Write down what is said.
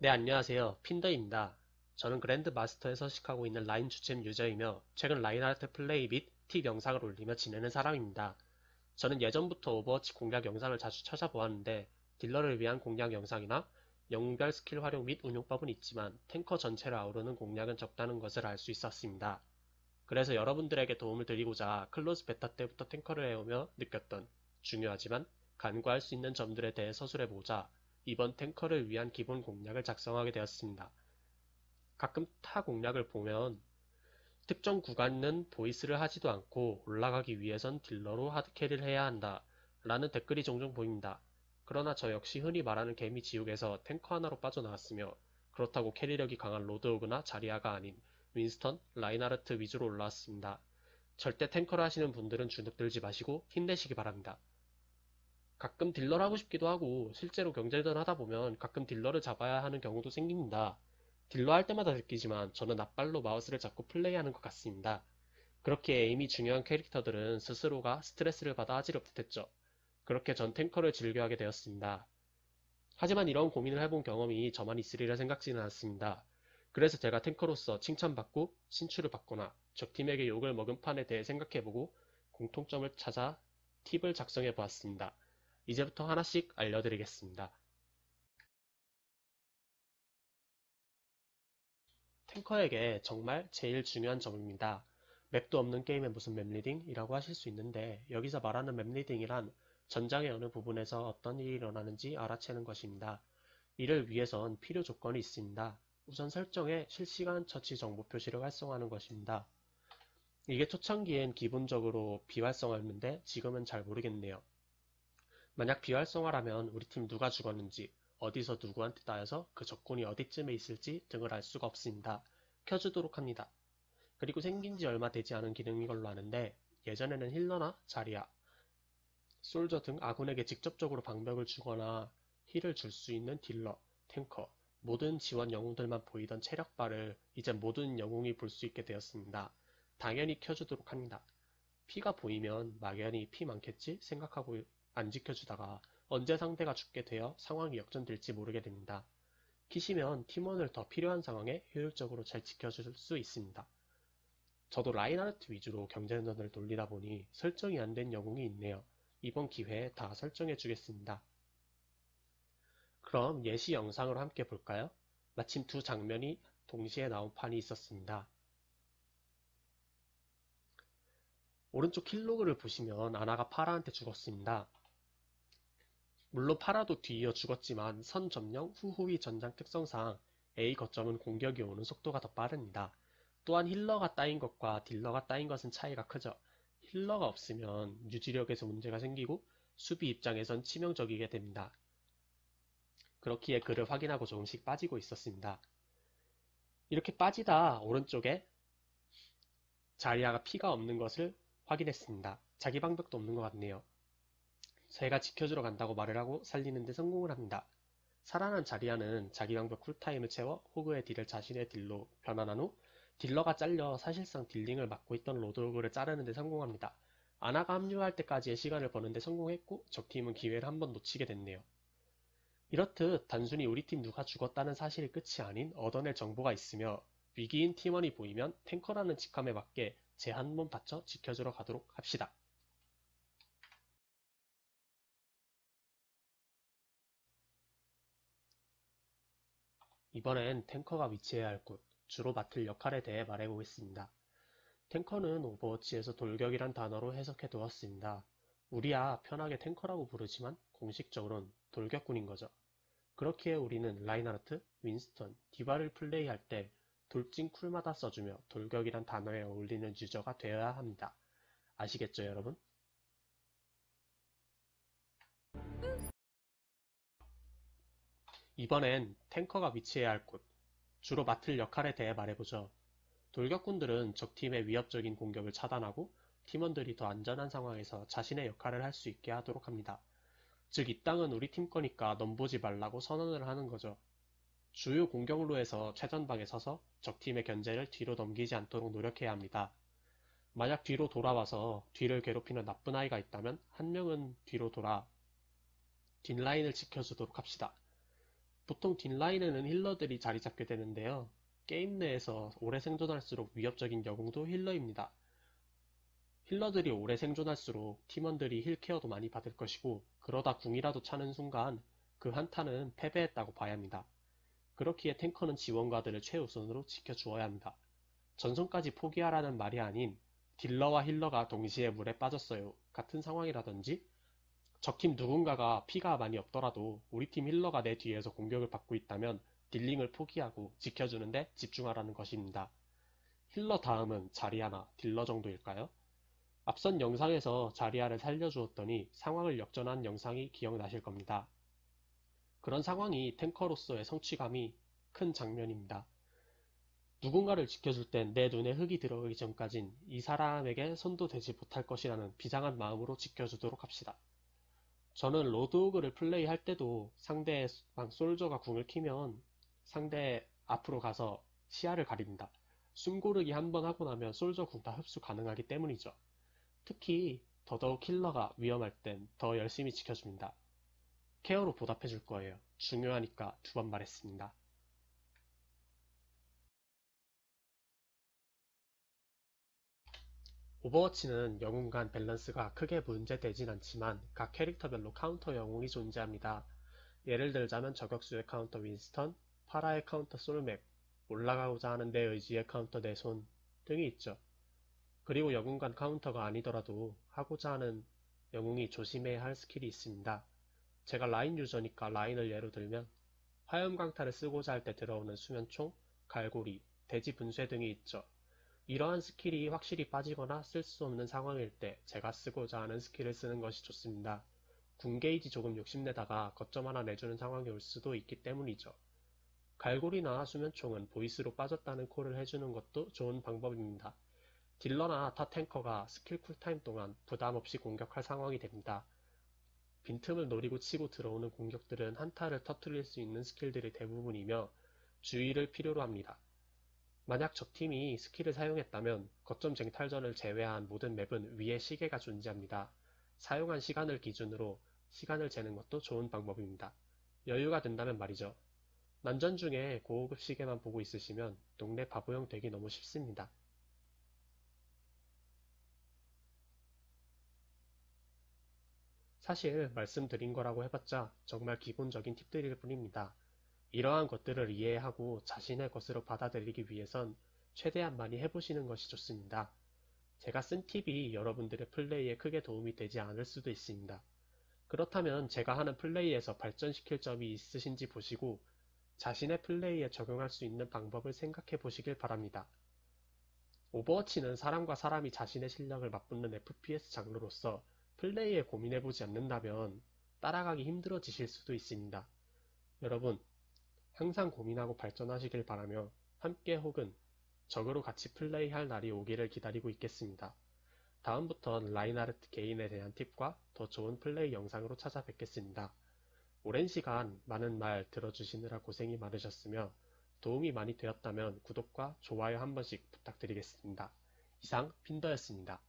네, 안녕하세요. 핀더입니다. 저는 그랜드 마스터에 서식하고 있는 라인 주챔 유저이며 최근 라인하르트 플레이 및 팁 영상을 올리며 지내는 사람입니다. 저는 예전부터 오버워치 공략 영상을 자주 찾아보았는데 딜러를 위한 공략 영상이나 영웅별 스킬 활용 및 운용법은 있지만 탱커 전체를 아우르는 공략은 적다는 것을 알 수 있었습니다. 그래서 여러분들에게 도움을 드리고자 클로즈 베타 때부터 탱커를 해오며 느꼈던 중요하지만 간과할 수 있는 점들에 대해 서술해보자 이번 탱커를 위한 기본 공략을 작성하게 되었습니다. 가끔 타 공략을 보면 특정 구간은 보이스를 하지도 않고 올라가기 위해선 딜러로 하드캐리를 해야 한다 라는 댓글이 종종 보입니다. 그러나 저 역시 흔히 말하는 개미 지옥에서 탱커 하나로 빠져나왔으며 그렇다고 캐리력이 강한 로드오그나 자리아가 아닌 윈스턴, 라인하르트 위주로 올라왔습니다. 절대 탱커를 하시는 분들은 주눅들지 마시고 힘내시기 바랍니다. 가끔 딜러를 하고 싶기도 하고 실제로 경쟁전 하다 보면 가끔 딜러를 잡아야 하는 경우도 생깁니다. 딜러 할 때마다 느끼지만 저는 앞발로 마우스를 잡고 플레이하는 것 같습니다. 그렇게 에임이 중요한 캐릭터들은 스스로가 스트레스를 받아 아지럽듯했죠. 그렇게 전 탱커를 즐겨하게 되었습니다. 하지만 이런 고민을 해본 경험이 저만 있으리라 생각지는 않습니다. 그래서 제가 탱커로서 칭찬받고 신출을 받거나 적팀에게 욕을 먹은 판에 대해 생각해보고 공통점을 찾아 팁을 작성해 보았습니다. 이제부터 하나씩 알려드리겠습니다. 탱커에게 정말 제일 중요한 점입니다. 맵도 없는 게임에 무슨 맵리딩? 이라고 하실 수 있는데 여기서 말하는 맵리딩이란 전장의 어느 부분에서 어떤 일이 일어나는지 알아채는 것입니다. 이를 위해선 필요 조건이 있습니다. 우선 설정에 실시간 처치 정보 표시를 활성화하는 것입니다. 이게 초창기엔 기본적으로 비활성화였는데 지금은 잘 모르겠네요. 만약 비활성화라면 우리 팀 누가 죽었는지, 어디서 누구한테 따여서 그 적군이 어디쯤에 있을지 등을 알 수가 없습니다. 켜주도록 합니다. 그리고 생긴 지 얼마 되지 않은 기능인 걸로 아는데 예전에는 힐러나 자리야, 솔저 등 아군에게 직접적으로 방벽을 주거나 힐을 줄 수 있는 딜러, 탱커, 모든 지원 영웅들만 보이던 체력바를 이제 모든 영웅이 볼 수 있게 되었습니다. 당연히 켜주도록 합니다. 피가 보이면 막연히 피 많겠지 생각하고 안 지켜주다가 언제 상대가 죽게 되어 상황이 역전될지 모르게 됩니다. 키시면 팀원을 더 필요한 상황에 효율적으로 잘 지켜줄 수 있습니다. 저도 라인하르트 위주로 경쟁전을 돌리다 보니 설정이 안 된 영웅이 있네요. 이번 기회에 다 설정해 주겠습니다. 그럼 예시 영상으로 함께 볼까요? 마침 두 장면이 동시에 나온 판이 있었습니다. 오른쪽 킬로그를 보시면 아나가 파라한테 죽었습니다. 물론 파라도 뒤이어 죽었지만 선 점령 후후위 전장 특성상 A 거점은 공격이 오는 속도가 더 빠릅니다. 또한 힐러가 따인 것과 딜러가 따인 것은 차이가 크죠. 힐러가 없으면 유지력에서 문제가 생기고 수비 입장에선 치명적이게 됩니다. 그렇기에 그를 확인하고 조금씩 빠지고 있었습니다. 이렇게 빠지다 오른쪽에 자리아가 피가 없는 것을 확인했습니다. 자기 방벽도 없는 것 같네요. 제가 지켜주러 간다고 말을 하고 살리는데 성공을 합니다. 살아난 자리아는 자기 방벽 쿨타임을 채워 호그의 딜을 자신의 딜로 변환한 후 딜러가 잘려 사실상 딜링을 맡고 있던 로드로그를 자르는데 성공합니다. 아나가 합류할 때까지의 시간을 버는데 성공했고 적팀은 기회를 한번 놓치게 됐네요. 이렇듯 단순히 우리 팀 누가 죽었다는 사실이 끝이 아닌 얻어낼 정보가 있으며 위기인 팀원이 보이면 탱커라는 직함에 맞게 제 한 몸 바쳐 지켜주러 가도록 합시다. 이번엔 탱커가 위치해야 할 곳, 주로 맡을 역할에 대해 말해보겠습니다. 탱커는 오버워치에서 돌격이란 단어로 해석해 두었습니다. 우리야 편하게 탱커라고 부르지만 공식적으로는 돌격군인 거죠. 그렇기에 우리는 라인하르트, 윈스턴, 디바를 플레이할 때 돌진 쿨마다 써주며 돌격이란 단어에 어울리는 유저가 되어야 합니다. 아시겠죠 여러분? 이번엔 탱커가 위치해야 할 곳, 주로 맡을 역할에 대해 말해보죠. 돌격군들은 적팀의 위협적인 공격을 차단하고 팀원들이 더 안전한 상황에서 자신의 역할을 할 수 있게 하도록 합니다. 즉, 이 땅은 우리 팀 거니까 넘보지 말라고 선언을 하는 거죠. 주요 공격로에서 최전방에 서서 적팀의 견제를 뒤로 넘기지 않도록 노력해야 합니다. 만약 뒤로 돌아와서 뒤를 괴롭히는 나쁜 아이가 있다면 한 명은 뒤로 돌아 뒷라인을 지켜주도록 합시다. 보통 뒷라인에는 힐러들이 자리 잡게 되는데요. 게임 내에서 오래 생존할수록 위협적인 영웅도 힐러입니다. 힐러들이 오래 생존할수록 팀원들이 힐 케어도 많이 받을 것이고 그러다 궁이라도 차는 순간 그 한타는 패배했다고 봐야 합니다. 그렇기에 탱커는 지원가들을 최우선으로 지켜주어야 합니다. 전선까지 포기하라는 말이 아닌 딜러와 힐러가 동시에 물에 빠졌어요 같은 상황이라든지 적팀 누군가가 피가 많이 없더라도 우리 팀 힐러가 내 뒤에서 공격을 받고 있다면 딜링을 포기하고 지켜주는데 집중하라는 것입니다. 힐러 다음은 자리아나 딜러 정도일까요? 앞선 영상에서 자리아를 살려주었더니 상황을 역전한 영상이 기억나실 겁니다. 그런 상황이 탱커로서의 성취감이 큰 장면입니다. 누군가를 지켜줄 땐 내 눈에 흙이 들어가기 전까진 이 사람에게 손도 대지 못할 것이라는 비장한 마음으로 지켜주도록 합시다. 저는 로드오그를 플레이할 때도 상대 방 솔저가 궁을 키면 상대 앞으로 가서 시야를 가립니다. 숨고르기 한 번 하고 나면 솔저 궁 다 흡수 가능하기 때문이죠. 특히 더더욱 킬러가 위험할 땐 더 열심히 지켜줍니다. 케어로 보답해 줄 거예요. 중요하니까 두 번 말했습니다. 오버워치는 영웅 간 밸런스가 크게 문제되진 않지만 각 캐릭터별로 카운터 영웅이 존재합니다. 예를 들자면 저격수의 카운터 윈스턴, 파라의 카운터 솔맥, 올라가고자 하는 내 의지의 카운터 내손 등이 있죠. 그리고 영웅 간 카운터가 아니더라도 하고자 하는 영웅이 조심해야 할 스킬이 있습니다. 제가 라인 유저니까 라인을 예로 들면 화염 강타를 쓰고자 할 때 들어오는 수면총, 갈고리, 돼지 분쇄 등이 있죠. 이러한 스킬이 확실히 빠지거나 쓸 수 없는 상황일 때 제가 쓰고자 하는 스킬을 쓰는 것이 좋습니다. 궁 게이지 조금 욕심내다가 거점 하나 내주는 상황이 올 수도 있기 때문이죠. 갈고리나 수면총은 보이스로 빠졌다는 콜을 해주는 것도 좋은 방법입니다. 딜러나 타 탱커가 스킬 쿨타임 동안 부담 없이 공격할 상황이 됩니다. 빈틈을 노리고 치고 들어오는 공격들은 한타를 터트릴 수 있는 스킬들이 대부분이며 주의를 필요로 합니다. 만약 적팀이 스킬을 사용했다면 거점 쟁 탈전을 제외한 모든 맵은 위에 시계가 존재합니다. 사용한 시간을 기준으로 시간을 재는 것도 좋은 방법입니다. 여유가 된다면 말이죠. 난전 중에 고호급 시계만 보고 있으시면 동네 바보형 되기 너무 쉽습니다. 사실 말씀드린 거라고 해봤자 정말 기본적인 팁들일 뿐입니다. 이러한 것들을 이해하고 자신의 것으로 받아들이기 위해선 최대한 많이 해보시는 것이 좋습니다. 제가 쓴 팁이 여러분들의 플레이에 크게 도움이 되지 않을 수도 있습니다. 그렇다면 제가 하는 플레이에서 발전시킬 점이 있으신지 보시고 자신의 플레이에 적용할 수 있는 방법을 생각해 보시길 바랍니다. 오버워치는 사람과 사람이 자신의 실력을 맞붙는 FPS 장르로서 플레이에 고민해보지 않는다면 따라가기 힘들어지실 수도 있습니다. 여러분, 항상 고민하고 발전하시길 바라며 함께 혹은 적으로 같이 플레이할 날이 오기를 기다리고 있겠습니다. 다음부턴 라인하르트 개인에 대한 팁과 더 좋은 플레이 영상으로 찾아뵙겠습니다. 오랜 시간 많은 말 들어주시느라 고생이 많으셨으며 도움이 많이 되었다면 구독과 좋아요 한 번씩 부탁드리겠습니다. 이상 핀더였습니다.